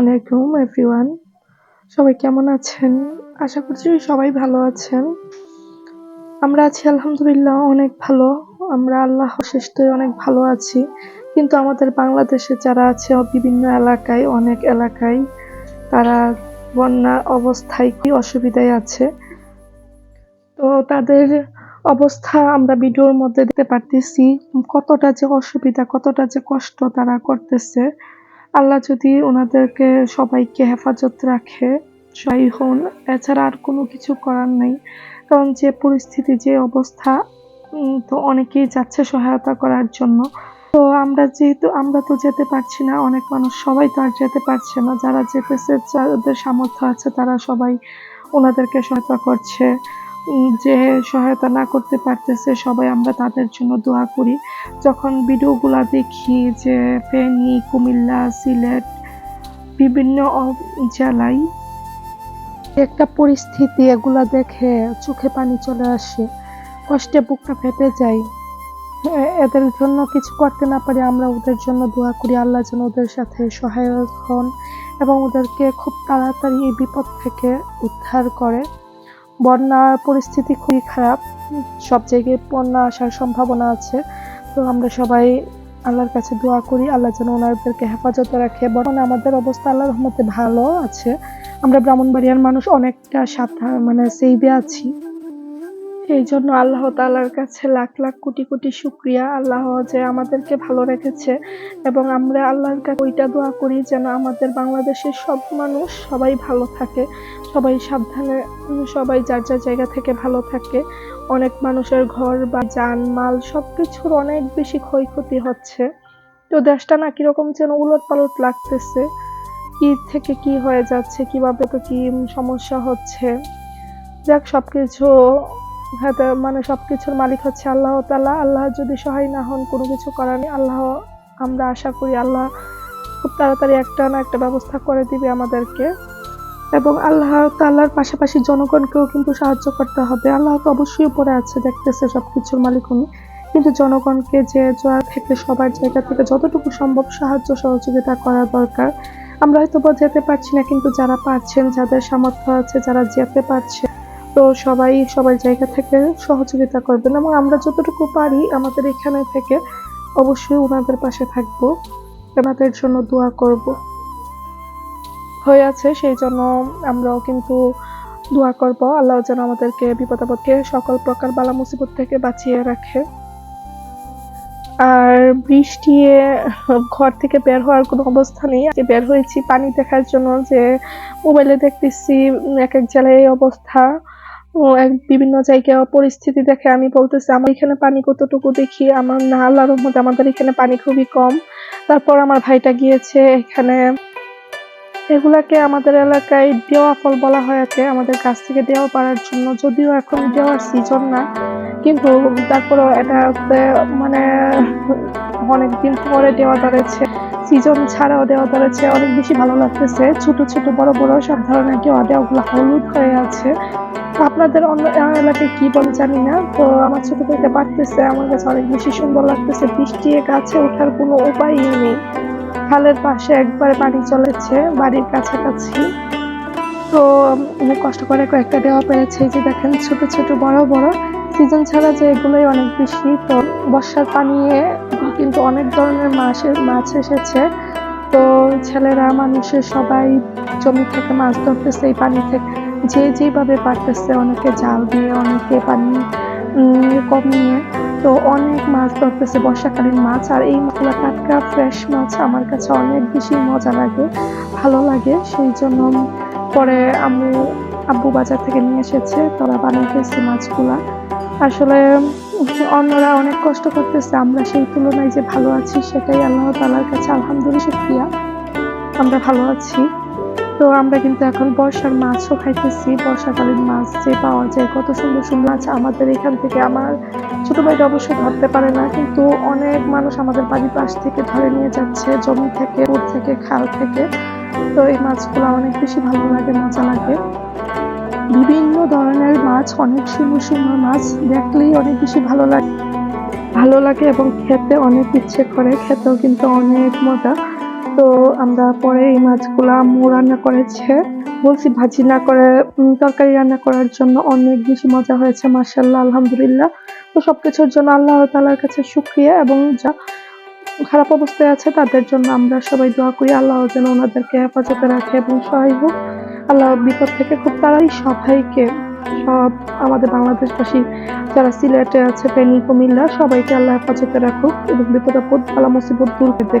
আলাইকুম এভরিওয়ান সবাই কেমন আছেন? আশা করছি সবাই ভালো আছেন। আমরা আছি, আলহামদুলিল্লাহ, অনেক ভালো। আমরা আল্লাহ শেষতে অনেক ভালো আছি। কিন্তু আমাদের বাংলাদেশে যারা আছে বিভিন্ন এলাকায়, অনেক এলাকায়, তারা বন্যা অবস্থায় কি অসুবিধায় আছে? তো তাদের অবস্থা আমরা ভিডিওর মধ্যে দেখতে পারতেছি। কতটা যে অসুবিধা, কতটা যে কষ্ট তারা করতেছে। আল্লাহ যদি ওনাদেরকে সবাইকে হেফাজত রাখে, সবাই হন, এছাড়া আর কোনো কিছু করার নেই। কারণ যে পরিস্থিতি, যে অবস্থা তো অনেকেই যাচ্ছে সহায়তা করার জন্য। তো আমরা যেহেতু, আমরা তো যেতে পারছি না, অনেক মানুষ সবাই তো আর যেতে পারছে না। যারা যেতেছে, যাদের সামর্থ্য আছে, তারা সবাই ওনাদেরকে সহায়তা করছে। যে সহায়তা না করতে পারতেছে, সবাই আমরা তাদের জন্য দোয়া করি। যখন ভিডিওগুলা দেখি যে ফেনী, কুমিল্লা, সিলেট, বিভিন্ন জেলায় একটা পরিস্থিতি, এগুলা দেখে চোখে পানি চলে আসে, কষ্টে বুকটা ফেটে যায়। এদের জন্য কিছু করতে না পারি, আমরা ওদের জন্য দোয়া করি, আল্লাহ যেন ওদের সাথে সহায়ক হন এবং ওদেরকে খুব তাড়াতাড়ি এই বিপদ থেকে উদ্ধার করে। বন্যার পরিস্থিতি খুবই খারাপ। সব জায়গায় বন্যা আসার সম্ভাবনা আছে। তো আমরা সবাই আল্লাহর কাছে দোয়া করি, আল্লাহ যেন ওনাদেরকে হেফাজতে রাখে। বরং আমাদের অবস্থা আল্লাহর রহমতে ভালো আছে। আমরা ব্রাহ্মণবাড়িয়ার মানুষ অনেকটা সাবধান মানে সেইভে আছি। এই জন্য আল্লাহ তালার কাছে লাখ লাখ কোটি কোটি শুক্রিয়া। আল্লাহ যে আমাদেরকে ভালো রেখেছে এবং আমরা আল্লাহর কাছে ওইটা দোয়া করি যেন আমাদের বাংলাদেশের সব মানুষ সবাই ভালো থাকে, সবাই সাবধানে, সবাই যার যার জায়গা থেকে ভালো থাকে। অনেক মানুষের ঘর বা যান, মাল সব কিছুর অনেক বেশি ক্ষয়ক্ষতি হচ্ছে। তো দেশটা না কীরকম যেন উলট পালট লাগতেছে, কি থেকে কি হয়ে যাচ্ছে, কীভাবে তো কি সমস্যা হচ্ছে। যাক, সবকিছু হাতে মানে সবকিছুর মালিক হচ্ছে আল্লাহ তাআলা। আল্লাহ যদি সহায় না হন, কোনো কিছু করার নেই। আল্লাহ, আমরা আশা করি আল্লাহ খুব তাড়াতাড়ি একটা না একটা ব্যবস্থা করে দিবে আমাদেরকে। এবং আল্লাহ তাআলার পাশাপাশি জনগণকেও কিন্তু সাহায্য করতে হবে। আল্লাহ তো অবশ্যই উপরে আছে, দেখতেছে সবকিছুর মালিক উনি। কিন্তু জনগণকে যে যা থেকে, সবার জায়গা থেকে যতটুকু সম্ভব সাহায্য সহযোগিতা করা দরকার। আমরা হয়তো বা যেতে পারছি না, কিন্তু যারা পারছেন, যাদের সামর্থ্য আছে, যারা যেতে পারছে তো সবাই সবার জায়গা থেকে সহযোগিতা করবেন এবং আমরা যতটুকু পারি আমাদের এখানে থেকে অবশ্যই ওনাদের পাশে থাকব, ওনাদের জন্য দোয়া করব। হয়ে আছে, সেই জন্য আমরাও কিন্তু দোয়া করব। আল্লাহ যেন আমাদেরকে বিপদ আপদকে সকল প্রকার বালা মুসিবত থেকে বাঁচিয়ে রাখে। আর বৃষ্টি ঘর থেকে বের হওয়ার কোনো অবস্থা নেই। আজকে বের হয়েছি পানি দেখার জন্য যে মোবাইলে দেখতেছি, এক এক জেলায় অবস্থা। ও এক বিভিন্ন জায়গায় পরিস্থিতি দেখে আমি বলতেছি, আমার এখানে পানি কতটুকু দেখি? আমার না, আল্লাহর মধ্যে আমাদের এখানে পানি খুবই কম। তারপর আমার ভাইটা গিয়েছে এখানে। এগুলাকে আমাদের এলাকায় দেওয়া ফল বলা হয়ে আমাদের গাছ থেকে দেওয়া পারার জন্য। যদিও এখন দেওয়ার সিজন না কিন্তু তারপরেও এটা হচ্ছে মানে অনেক দিন পরে দেওয়া ধরেছে সিজন ছাড়াও দেওয়া ধরেছে, অনেক বেশি ভালো লাগতেছে। ছোট ছোট, বড় বড় সব ধরনের দেওয়া দেওয়াগুলো হলুদ হয়ে আছে। আপনাদের অন্য এলাকায় কি বলে জানি না, তো আমার ছোট থেকে পারতেছে, আমার কাছে অনেক বেশি সুন্দর লাগতেছে। বৃষ্টি গাছে ওঠার কোনো উপায়ই নেই। খালের পাশে একবারে পানি চলেছে, বাড়ির কাছাকাছি। তো কষ্ট করে কয়েকটা দেওয়া পেরেছে যে দেখেন ছোট ছোট বড় বড়। সিজন ছাড়া যে এগুলোই অনেক বেশি। তো বর্ষার পানিয়ে কিন্তু অনেক ধরনের মাছ মাছ এসেছে। তো ছেলেরা মানুষের সবাই জমি থেকে মাছ ধরতেছে এই পানি থেকে। যে যেভাবে পারতেছে অনেকে জাল দিয়ে অনেকে পানি উম, কমিয়ে তো অনেক মাছ ধরতেছে বর্ষাকালীন মাছ। আর এই মাছগুলো টাটকা ফ্রেশ মাছ আমার কাছে অনেক বেশি মজা লাগে ভালো লাগে। সেই জন্য পরে আম্মু, আব্বু বাজার থেকে নিয়ে এসেছে, তোরা বানাইতেছে মাছগুলা। আসলে অন্যরা অনেক কষ্ট করতেছে, আমরা সেই তুলনায় যে ভালো আছি সেটাই আল্লাহ তালার কাছে আলহামদুলিল্লাহ শুক্রিয়া। আমরা ভালো আছি। তো আমরা কিন্তু এখন বর্ষার মাছও খাইতেছি। বর্ষাকালীন মাছ যে পাওয়া যায়, কত সুন্দর সুন্দর মাছ আমাদের এখান থেকে আমার ছোট ভাইটা অবশ্যই ধরতে পারে না, কিন্তু অনেক মানুষ আমাদের বাড়ির পাশ থেকে ধরে নিয়ে যাচ্ছে, জমি থেকে পুর থেকে, খাল থেকে। তো এই মাছগুলো অনেক বেশি ভালো লাগে, মজা লাগে। বিভিন্ন ধরনের মাছ, অনেক সুন্দর সুন্দর মাছ দেখলেই অনেক বেশি ভালো লাগে। ভালো লাগে এবং খেতে অনেক ইচ্ছে করে, খেতেও কিন্তু অনেক মজা। তো আমরা পরে এই মাছগুলো আম্মু রান্না করেছে। বলছি ভাজি না করে তরকারি রান্না করার জন্য অনেক বেশি মজা হয়েছে মার্শাল্লাহ আলহামদুলিল্লাহ। তো সবকিছুর জন্য আল্লাহ তাআলার কাছে শুক্রিয়া এবং যা খারাপ অবস্থায় আছে তাদের জন্য আমরা সবাই দোয়া করি, আল্লাহ যেন ওনাদেরকে হেফাজতে রাখে এবং সহায় হোক। আল্লাহ বিপদ থেকে খুব তাড়াতাড়ি সবাইকে, সব আমাদের বাংলাদেশবাসী যারা সিলেটে আছে, ফেনী, কুমিল্লা, সবাইকে আল্লাহ হেফাজতে রাখুক এবং বিপদ আপদ, আল্লাহ মুসিবত দূর করে